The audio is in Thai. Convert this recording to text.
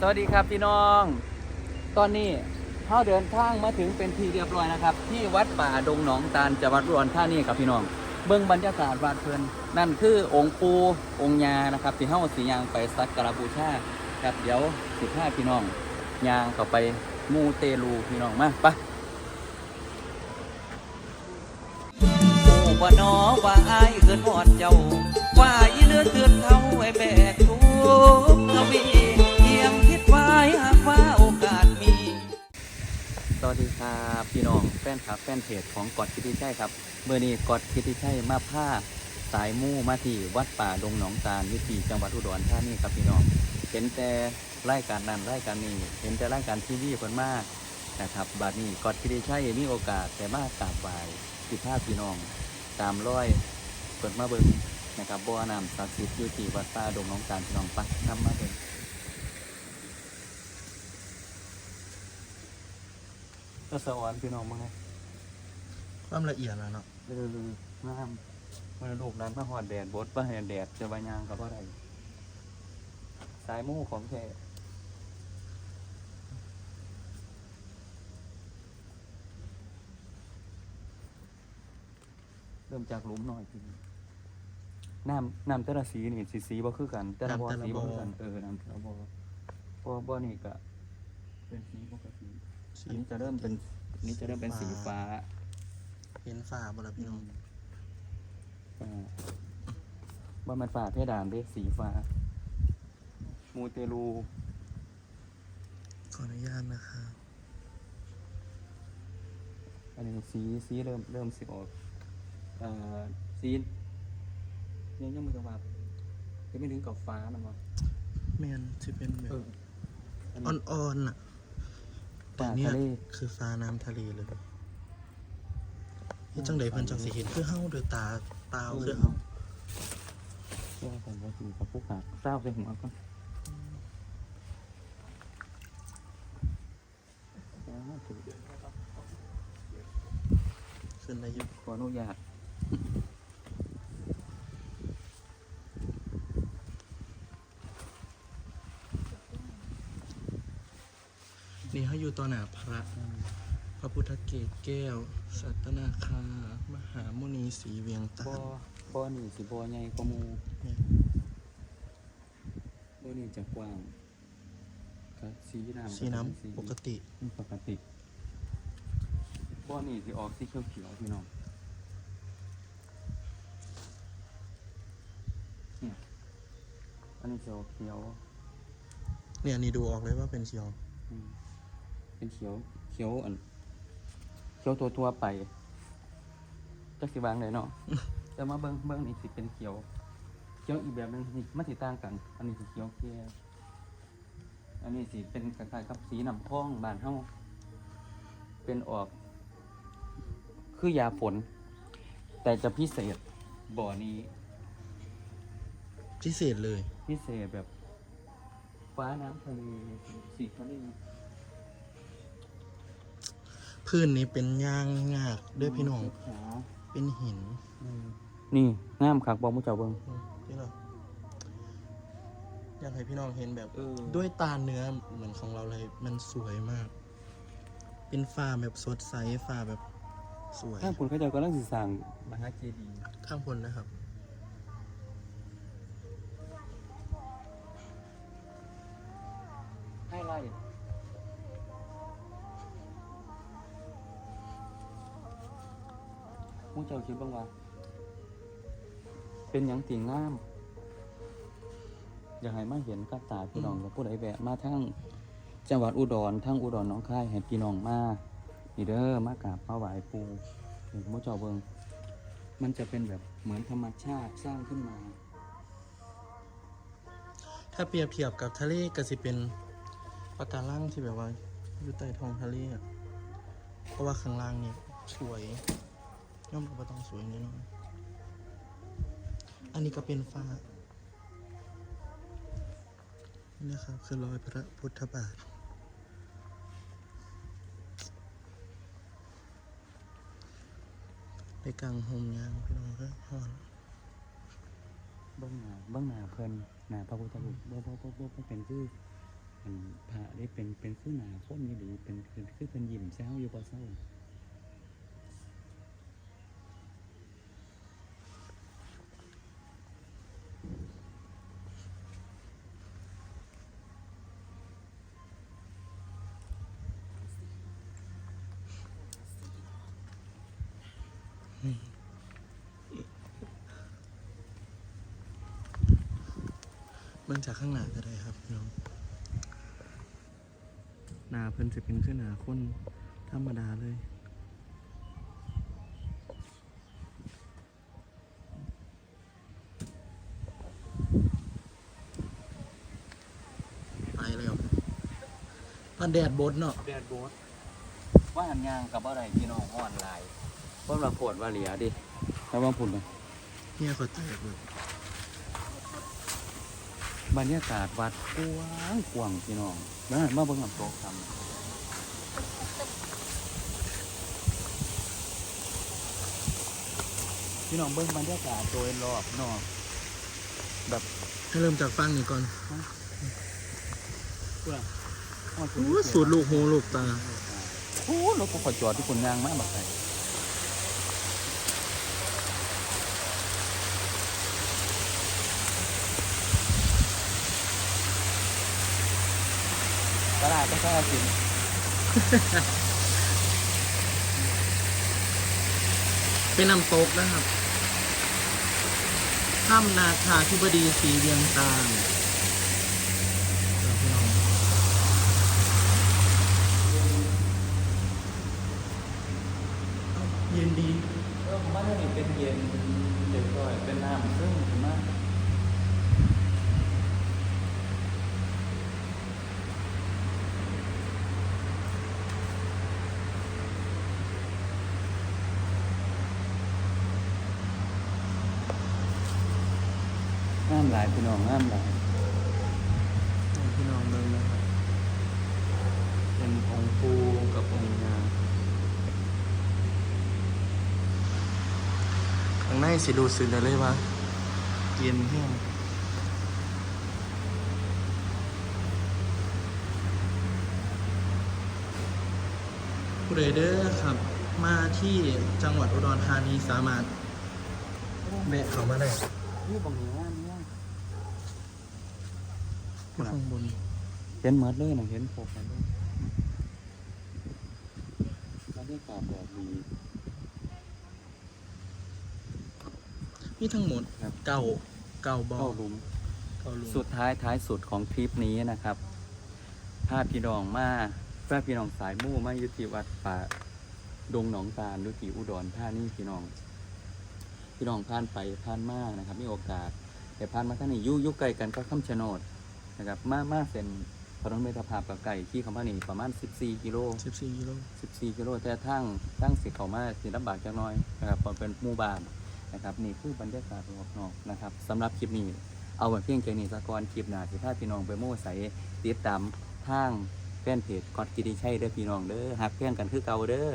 สวัสดีครับพี่น้อง ตอนนี้เราเดินทางมาถึงเป็นทีเรียบร้อยนะครับ ที่วัดป่าดงหนองตาลจังหวัดอุดรธานีครับพี่น้อง เบื้องบรรยากาศวาดเพลินนั่นคือองค์ปูองค์ยานะครับที่เฮาสียางไปสักการะบูชาครับเดี๋ยวสิบห้าพี่น้องยางเข้าไปมูเตลูพี่น้องมาไปโอ้บ่นอว่าอายเกินหอดเจ้าว่าอีเลือเตือนเขาไว้แบกทุกข์ทวี ยงคิดไว้หากว่าโอกาสมี สวัสดีครับพี่น้องแฟนคลับแฟนเพจของกอดคิดที่ใช่ครับเมื่อนี้กอดคิดที่ใช่มาผ้าสายมู่มาที่วัดป่าดงหนองตาลวิธีจังหวัดอุดรธานีครับพี่น้อง เห็นแต่รายการนั้นรายการนี้ เห็นแต่รายการทีวีคนมากนะครับบัดนี้กอดคิดที่ใช่มีโอกาสแต่มากกราบไหว้สิภาพพี่น้อง ตามร้อยเปิดมาเบิ่งนะครับบ่อน้ำศักดิ์สิทธิ์อยู่ที่วัดป่าดงหนองตาลพี่น้องไปนำมาเบิ่ง ก็สวรรค์พี่น้องมั้งไงความละเอียดแล้วเนาะเอองามมันลูกนั้นมาหอดแดดบดมาเห็นแดดจะบายางกับอะไรสายหมู่ของแท้เริ่มจากหลุมหน่อยพี่น้ำน้ำแต่ละสีนี่สีสีบ่คือกัน แต่ละบ่อสีบ่คือกันเออน้ำแต่ละบ่อบ่อบ่อนี่ก็เป็นสีปกติสี อันนี้จะเริ่มเป็นอันนี้จะเริ่มเป็นสีฟ้าเห็นฝ้าบ่ละพี่น้องฟ้าว่ามันฟ้าเพดานเด้สีฟ้า มูเตลู ขออนุญาตนะครับอันนี้สีสีเริ่มเริ่มสีออกเอ่อสียังยังมือกับว่าจะไม่ถึงกับฟ้านะมั้งแมนที่เป็นแบบเอออันนี้อ่อนๆน่ะ แต่ฟ้าเนี่ยทะเลคือฟ้าน้ำทะเลเลยนี่จังไดเพิ่นจังสิเห็นคือเฮาโดยตาตาคือเฮาเรียกว่าผมว่าสีกับพวกหักเศร้าใส่หัวก่อนอ่าถูกขึ้นได้อยู่ขออนุญาต นี่เฮาอยู่ต่อหน้าพระ พระพุทธเกศแก้ว สัตนาคา มหามุนีศรีเวียงตาบ่นบ่นี่สิบ่ใหญ่กว่าหมู่เนี่ยบ่นี่จะกว้างก็สีน้ำสีน้ำปกติปกติบ่นี่สิออกสีเขียวๆพี่น้องเนี่ยอันนี้จะออกเขียวเนี่ยนี่ดูออกเลยว่าเป็นเขียวอืม เป็นเขียวเขียวอันเขียวตัวตัวๆไปจักสิวางเลยเนาะ แต่มาเบิ่งเบิ่งนี่สิเป็นเขียว เขียวอีกแบบหนึงนี่มันสิต่างกัน อันนี้สิเขียวแก่อันนี้สิเป็นคล้ายๆกับสีน้ำพองบ้านเฮาเป็นออก คือยาฝน แต่จะพิเศษบ่อนี้ พิเศษเลย พิเศษแบบ ฟ้าน้ำทะเลสีทะเล พื้นนี้เป็นย่างงากด้วยพี่น้องขาวเป็นหินนี่งามคักบอกมุเจ้าเบิ่งอืมนี่เหรออยากให้พี่น้องเห็นแบบเออด้วยตาเนื้อเหมือนของเราเลย มันสวยมาก เป็นฟ้าแบบสดใสฟ้าแบบสวย ข้างคุณเขาเจะกำลังสิสร้างมหาเจดีย์ข้างบนนะครับ ให้ไล่ มุเจ้าคิดบ้างว่า เป็นหยังติงงามอยากให้มาเห็นกับตาพี่น้องกับผู้ใดแวะมาทั้งจังหวัดอุดรทั้งอุดรหน้องคายให้พี่น้องมานี่เด้อมากราบมาไหว้ปู่นี่มุเจ้าเบิงมันจะเป็นแบบเหมือนธรรมชาติสร้างขึ้นมา ถ้าเปรียบเทียบกับทะเลก็สิเป็นปะการังที่แบบว่า อยู่ใต้ท้องทะเลอะเพราะว่าข้างล่างนี่สวย ย่อมก็ต้องสวยแน่นอน อันนี้ก็เป็นฟ้านี่นะครับคือรอยพระพุทธบาทไปกลางโฮมยางพี่น้องก็หอนเบื้องหน้าเบื้องหน้าเพิ่นหน้าพระพุทธรูปบ่บ่บ่บ่บ่เป็นคือหอันพระได้เป็นเป็นคือหนาคมนี่หรือเป็นคือคือเป็นยิ้มแซวอยู่บ่เศร้า เบิ่งจากข้างหน้าก็ได้ครับพี่น้องหนาเพิ่นจะเป็นขึ้นหนาคนธรรมดาเลยไปแล้วพันแดดบดเนาะแดดบสว่าหันยางกับอะไรพี่น้องอ่อนลาย พราะเราปวดว่าเหลียดิแล้วว่าพุ่นเลยเนี่ยเขาแตกเลยบรรยากาศวัดกว้างกว้างพี่น้องมามาเบิ่งน้ำตกทำพี่น้องเบิ่งบรรยากาศโดยรอบนอกให้เริ่มจากฟังนี่ก่อนพูดอะโอ้สูดลูกหูลูกตาโอ้รถก็ขอจอดที่คนยางมากแบบไหน ตลาดก็ค่าสินเป็นน้ำตกนะครับถ้ำนาคาธิบดีสีเวียงตาลเดี๋ยวพี่น้องเย็นดีเออผมว่าถ้านี่เป็นเย็นเด็กก่อยเป็นน้ำซึ่งถึงมาก งาม หลายพี่น้องงามหลายพี่น้องเบิ่งนะครับเป็นองค์ปูกับองค์ยาข้างในสิดูสึกได้เลยว่าเย็นแห้งผู้ใดเด้อครับ มาที่จังหวัดอุดรธานีสามารถแวะเข้ามาได้นี่บางอย่างงามเนี่ยที่ ข้างบน เห็นหมดเลยนะเห็นโฟกัสเลยบรรยากาศแบบดีมีทั้งหมดครับเก้าเก้าบอเข้าหลุม เก้าหลุมสุดท้ายท้ายสุดของทริปนี้นะครับพาพี่น้องมาพาพี่น้องสายมู่มาอยุติวัดป่าดงหนองตาลดุติอุดรท่านี่พี่น้อง พี่น้องผ่านไปผ่านมานะครับ มีโอกาสแต่ผ่านมาท่านนี่อยุ่ยุ่ไกลกันก็คำชะโนด นะครับมามาเส้นถนนเมตรภาพกับไก่ที่คำว่านี่ประมาณ 14 กิโลสิบสี่กิโล14 กิโลแต่ทั้งทั้งสิเขามาสิลำบากจักหน้อยนะครับเพราะเป็นหมู่บ้านนะครับนี่คือบรรยากาศรอบนอกนะครับสำหรับคลิปนี้เอาไว้เพียงแค่นี้สะก่อนคลิปหน้าสิพาพี่น้องไปโม่ใสติดตามทางแฟนเพจกอดกิติชัยเด้อพี่น้องเด้อหักเพียงกันคือเก่าเด้อ